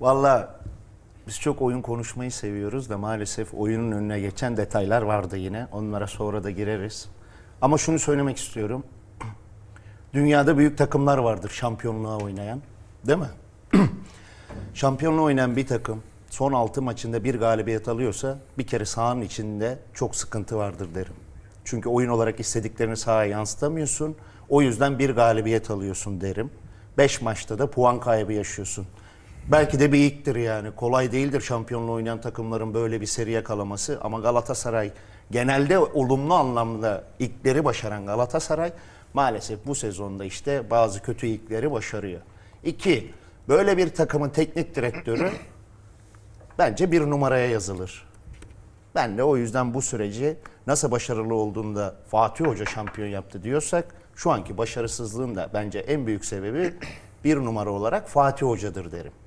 Valla biz çok oyun konuşmayı seviyoruz da maalesef oyunun önüne geçen detaylar vardı yine. Onlara sonra da gireriz. Ama şunu söylemek istiyorum. Dünyada büyük takımlar vardır şampiyonluğa oynayan. Değil mi? Şampiyonluğa oynayan bir takım son 6 maçında bir galibiyet alıyorsa bir kere sahanın içinde çok sıkıntı vardır derim. Çünkü oyun olarak istediklerini sahaya yansıtamıyorsun. O yüzden bir galibiyet alıyorsun derim. 5 maçta da puan kaybı yaşıyorsun. Belki de bir ilktir yani. Kolay değildir şampiyonluğu oynayan takımların böyle bir seri yakalaması. Ama Galatasaray genelde olumlu anlamda ilkleri başaran Galatasaray maalesef bu sezonda işte bazı kötü ilkleri başarıyor. İki, böyle bir takımın teknik direktörü bence bir numaraya yazılır. Ben de o yüzden bu süreci nasıl başarılı olduğunda Fatih Hoca şampiyon yaptı diyorsak şu anki başarısızlığın da bence en büyük sebebi bir numara olarak Fatih Hoca'dır derim.